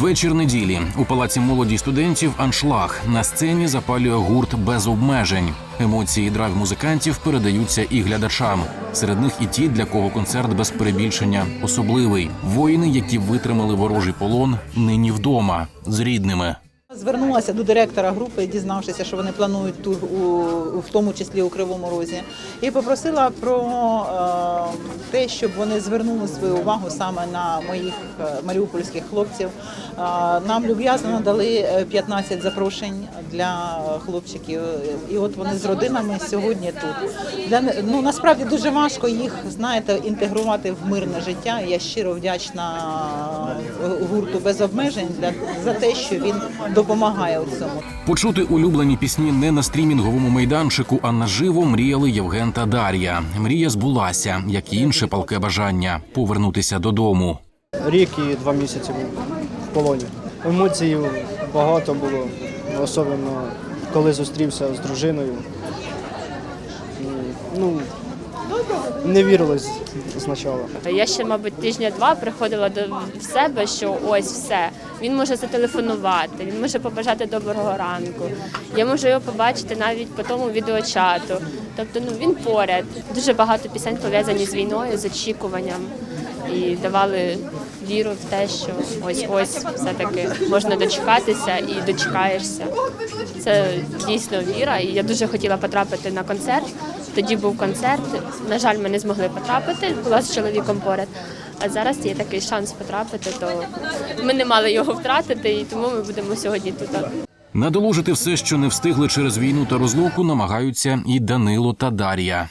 Вечір неділі у палаці молоді студентів аншлаг на сцені запалює гурт без обмежень. Емоції і драйв музикантів передаються і глядачам. Серед них і ті, для кого концерт без перебільшення особливий. Воїни, які витримали ворожий полон, нині вдома з рідними. Звернулася до директора групи, дізнавшися, що вони планують тур у, в тому числі у Кривому Розі, і попросила про е, те, щоб вони звернули свою увагу саме на моїх е, маріупольських хлопців. Е, нам люб'язно надали е, 15 запрошень для хлопчиків, і от вони з родинами сьогодні тут. Для ну насправді дуже важко їх знаєте інтегрувати в мирне життя. Я щиро вдячна е, гурту без обмежень для за те, що він допомагає у цьому. Почути улюблені пісні не на стрімінговому майданчику, а наживо мріяли Євген та Дар'я. Мрія збулася, як і інше палке бажання повернутися додому. Рік і два місяці був в полоні. Емоцій багато було, особливо коли зустрівся з дружиною. Ну, не вірилось спочатку. Я ще, мабуть, тижня-два приходила до себе, що ось все. Він може зателефонувати, він може побажати доброго ранку. Я можу його побачити навіть по тому відеочату. Тобто, ну він поряд. Дуже багато пісень пов'язані з війною, з очікуванням і давали віру в те, що ось ось все-таки можна дочекатися і дочекаєшся. Це дійсно віра. І я дуже хотіла потрапити на концерт. Тоді був концерт. На жаль, ми не змогли потрапити, була з чоловіком поряд. А зараз є такий шанс потрапити, то ми не мали його втратити, і тому ми будемо сьогодні тут. Надолужити все, що не встигли через війну та розлуку, намагаються і Данило та Дар'я.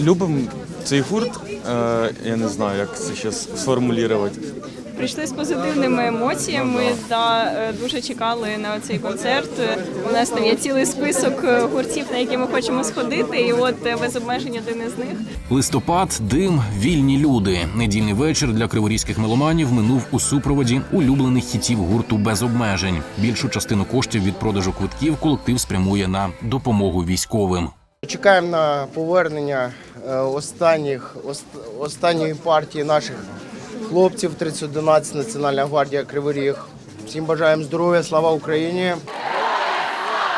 Любимо цей гурт. Е, я не знаю, як це зараз сформулювати. Прийшли з позитивними емоціями. Да, е, дуже чекали на цей концерт. У нас там є цілий список е, гуртів, на які ми хочемо сходити. І от е, без обмежень один із них. Листопад, дим, вільні люди. Недільний вечір для криворізьких меломанів минув у супроводі улюблених хітів гурту без обмежень. Більшу частину коштів від продажу квитків колектив спрямує на допомогу військовим. Чекаємо на повернення останніх, ост- останньої партії наших хлопців 3011 Національна гвардія Кривий Ріг. Всім бажаємо здоров'я, слава Україні!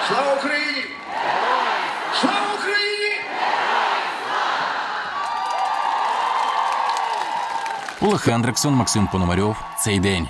Слава Україні! Слава Україні! Олег Хендриксон, Максим Пономарьов. Цей день.